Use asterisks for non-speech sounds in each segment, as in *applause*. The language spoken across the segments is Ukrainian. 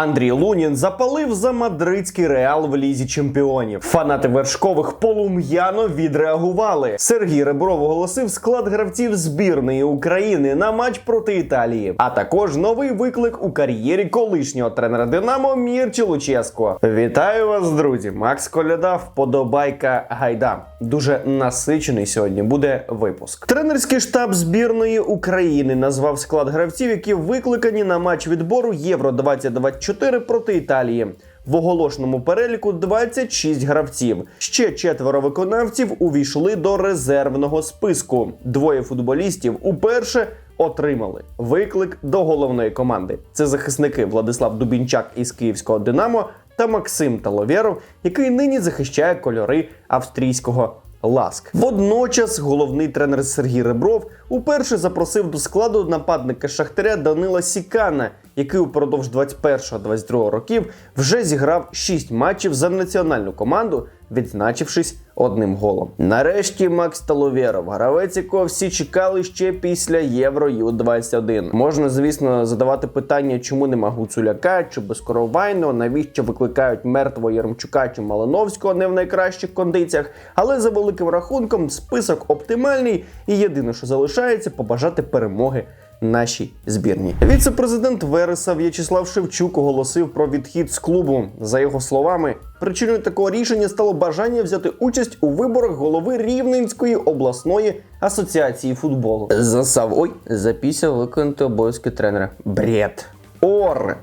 Андрій Лунін запалив за мадридський реал в лізі чемпіонів. Фанати вершкових полум'яно відреагували. Сергій Ребров оголосив склад гравців збірної України на матч проти Італії. А також новий виклик у кар'єрі колишнього тренера Динамо Мірчі Луческо. Вітаю вас, друзі! Макс Коляда, вподобайка Гайда. Дуже насичений сьогодні буде випуск. Тренерський штаб збірної України назвав склад гравців, які викликані на матч відбору Євро 2024 проти Італії. В оголошеному переліку 26 гравців. Ще четверо виконавців увійшли до резервного списку. Двоє футболістів уперше отримали виклик до головної команди. Це захисники Владислав Дубінчак із київського Динамо та Максим Таловєров, який нині захищає кольори австрійського. Ласк. Водночас головний тренер Сергій Ребров уперше запросив до складу нападника Шахтаря Данила Сікана, який упродовж 21-22 років вже зіграв 6 матчів за національну команду, відзначившись одним голом. Нарешті Макс Таловєров, гравець, якого всі чекали ще після Євро Ю-21. Можна, звісно, задавати питання, чому нема Гуцуляка чи Безкоровайного, навіщо викликають мертвого Яремчука чи Малиновського не в найкращих кондиціях. Але за великим рахунком список оптимальний, і єдине, що залишається, побажати перемоги нашій збірні. Віце-президент Вереса В'ячеслав Шевчук оголосив про відхід з клубу. За його словами, причиною такого рішення стало бажання взяти участь у виборах голови Рівненської обласної асоціації футболу. Засав ой, запісяв виконати обов'язки тренера. Бред. Ор.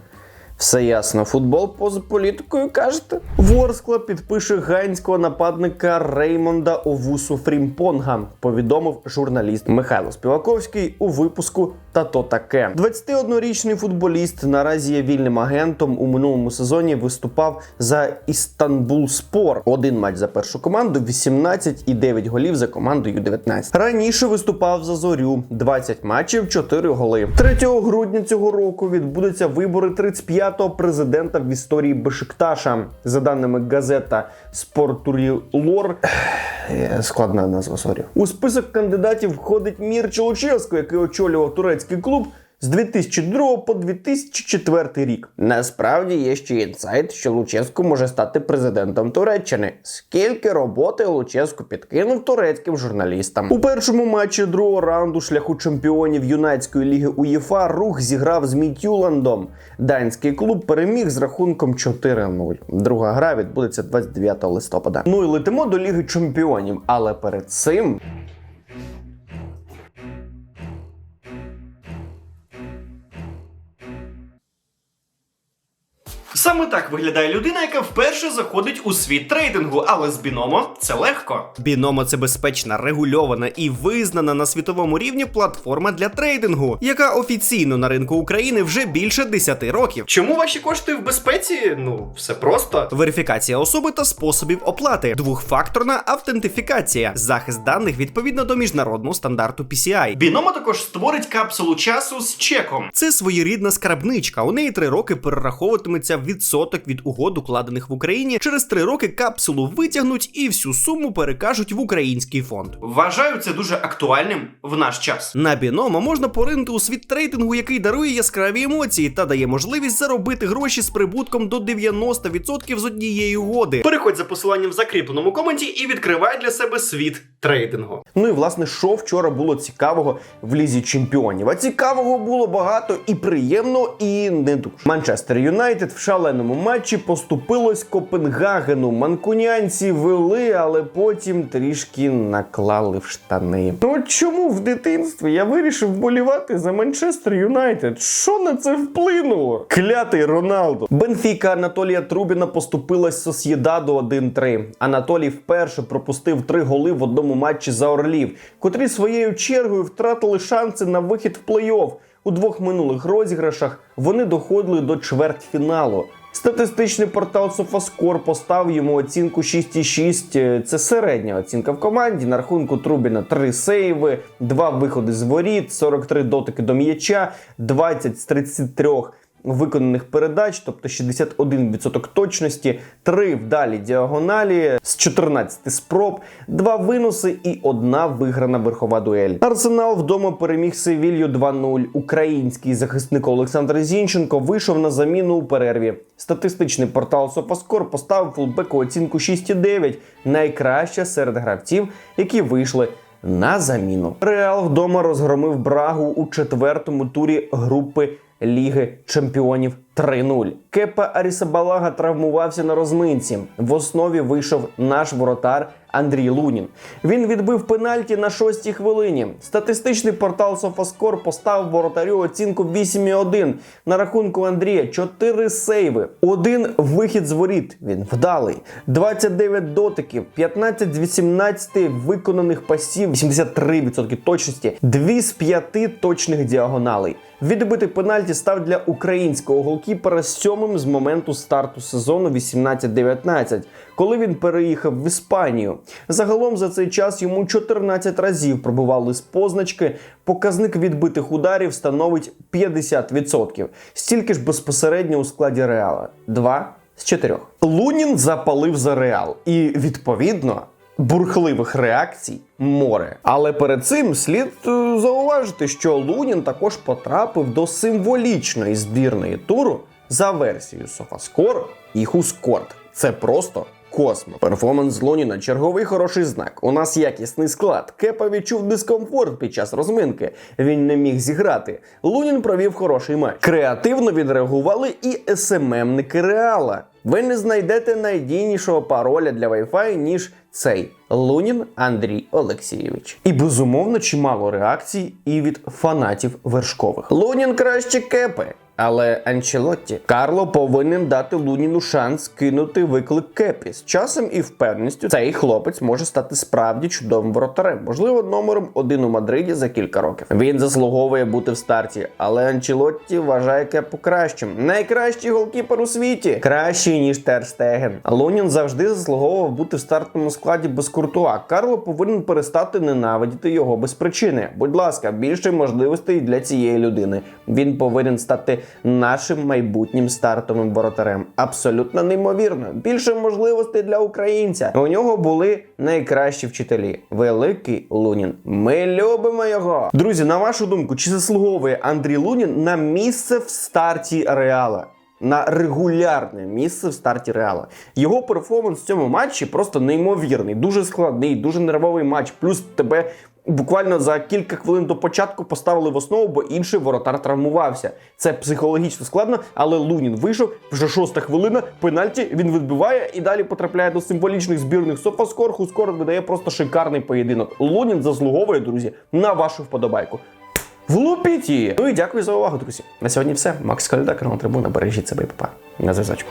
Все ясно, футбол поза політикою кажете. Ворскла підпише ганського нападника Реймонда Овусу Фрімпонга, повідомив журналіст Михайло Співаковський у випуску Та то таке. 21-річний футболіст наразі є вільним агентом. У минулому сезоні виступав за Істанбул Спор. Один матч за першу команду, 18 і 9 голів за команду Ю-19. Раніше виступав за зорю 20 матчів, 4 голи. 3 грудня цього року відбудуться вибори 35-го президента в історії Бешикташа. За даними газета Спортурілор. *sighs* Складна назва сорі. У список кандидатів входить Мір Чолочевсько, який очолював турецький клуб. З 2002 по 2004 рік насправді є ще інсайт, що Луческу може стати президентом Туреччини. Скільки роботи Луческу підкинув турецьким журналістам у першому матчі другого раунду шляху чемпіонів юнацької ліги УЄФА рух зіграв з Мітюландом. Данський клуб переміг з рахунком 4-0. Друга гра відбудеться 29 листопада. Ну і летимо до Ліги Чемпіонів, але перед цим. Саме так виглядає людина, яка вперше заходить у світ трейдингу, але з біномо це легко. Біномо це безпечна, регульована і визнана на світовому рівні платформа для трейдингу, яка офіційно на ринку України вже більше 10 років. Чому ваші кошти в безпеці? Ну, все просто. Верифікація особи та способів оплати, двохфакторна автентифікація, захист даних відповідно до міжнародного стандарту PCI. Біномо також створить капсулу часу з чеком. Це своєрідна скарбничка. У неї три роки перераховуватиметься відсоток від угод, укладених в Україні. Через три роки капсулу витягнуть і всю суму перекажуть в український фонд. Вважаю це дуже актуальним в наш час. На біномо можна поринути у світ трейдингу, який дарує яскраві емоції та дає можливість заробити гроші з прибутком до 90% з однієї угоди. Переходь за посиланням в закріпленому коменті і відкривай для себе світ трейдингу. Ну і власне, що вчора було цікавого в лізі чемпіонів. А цікавого було багато і приємно, і не дуже. Манчестер Юнайтед в шаленому матчі поступилось Копенгагену. Манкунянці вели, але потім трішки наклали в штани. Ну чому в дитинстві я вирішив вболівати за Манчестер Юнайтед? Що на це вплинуло? Клятий Роналдо. Бенфіка Анатолія Трубіна поступилась Сосєдаду 1-3. Анатолій вперше пропустив три голи в одному матчі за Орлів, котрі своєю чергою втратили шанси на вихід в плей-офф. У двох минулих розіграшах вони доходили до чвертьфіналу. Статистичний портал SofaScore поставив йому оцінку 6,6. Це середня оцінка в команді. На рахунку Трубіна 3 сейви, 2 виходи з воріт, 43 дотики до м'яча, 20 з 33 виконаних передач, тобто 61% точності, 3 вдалі діагоналі з 14 спроб, 2 виноси і одна виграна верхова дуель. Арсенал вдома переміг Севілью 2-0. Український захисник Олександр Зінченко вийшов на заміну у перерві. Статистичний портал Софаскор поставив фулбеку оцінку 6,9, найкраща серед гравців, які вийшли на заміну. Реал вдома розгромив Брагу у четвертому турі групи Ліги Чемпіонів 3-0. Кепа Арісабалага травмувався на розминці. В основі вийшов наш воротар Андрій Лунін. Він відбив пенальті на шостій хвилині. Статистичний портал Софаскор поставив воротарю оцінку 8,1. На рахунку Андрія 4 сейви, один вихід з воріт. Він вдалий. 29 дотиків, 15 з 18 виконаних пасів, 83% точності, 2 з 5 точних діагоналей. Відбити пенальті став для українського голкіпера сьомим з моменту старту сезону 18-19, коли він переїхав в Іспанію. Загалом за цей час йому 14 разів пробували з позначки. Показник відбитих ударів становить 50%. Стільки ж безпосередньо у складі Реала 2 з 4. Лунін запалив за Реал, і відповідно. Бурхливих реакцій море. Але перед цим слід е, зауважити, що Лунін також потрапив до символічної збірної туру за версією Софаскор і Хускорт. Це просто космос. Перформанс Луніна черговий хороший знак. У нас якісний склад. Кепа відчув дискомфорт під час розминки. Він не міг зіграти. Лунін провів хороший матч. Креативно відреагували і СММники Реала. Ви не знайдете найдійнішого пароля для Wi-Fi, ніж цей Лунін Андрій Олексійович. І безумовно чимало реакцій і від фанатів вершкових. Лунін краще кепи. Але Анчелотті Карло повинен дати Луніну шанс кинути виклик Кепі. З часом і впевненістю цей хлопець може стати справді чудовим воротарем, можливо, номером один у Мадриді за кілька років. Він заслуговує бути в старті, але Анчелотті вважає Кепу кращим. Найкращий голкіпер у світі, кращий ніж Тер Стеген. Лунін завжди заслуговував бути в стартовому складі без куртуа. Карло повинен перестати ненавидіти його без причини. Будь ласка, більше можливостей для цієї людини. Він повинен стати нашим майбутнім стартовим воротарем. Абсолютно неймовірно. Більше можливостей для українця. У нього були найкращі вчителі. Великий Лунін. Ми любимо його. Друзі, на вашу думку, чи заслуговує Андрій Лунін на місце в старті Реала? На регулярне місце в старті Реала. Його перформанс в цьому матчі просто неймовірний, дуже складний, дуже нервовий матч. Плюс тебе буквально за кілька хвилин до початку поставили в основу, бо інший воротар травмувався. Це психологічно складно, але Лунін вийшов вже шоста хвилина. Пенальті він відбиває і далі потрапляє до символічних збірних Софаскор. Хускор видає просто шикарний поєдинок. Лунін заслуговує, друзі, на вашу вподобайку. Влупіть її! Ну і дякую за увагу, друзі. На сьогодні все. Макс Кальда, канал Трибуна. Бережіть себе і папа. На зв'язочку.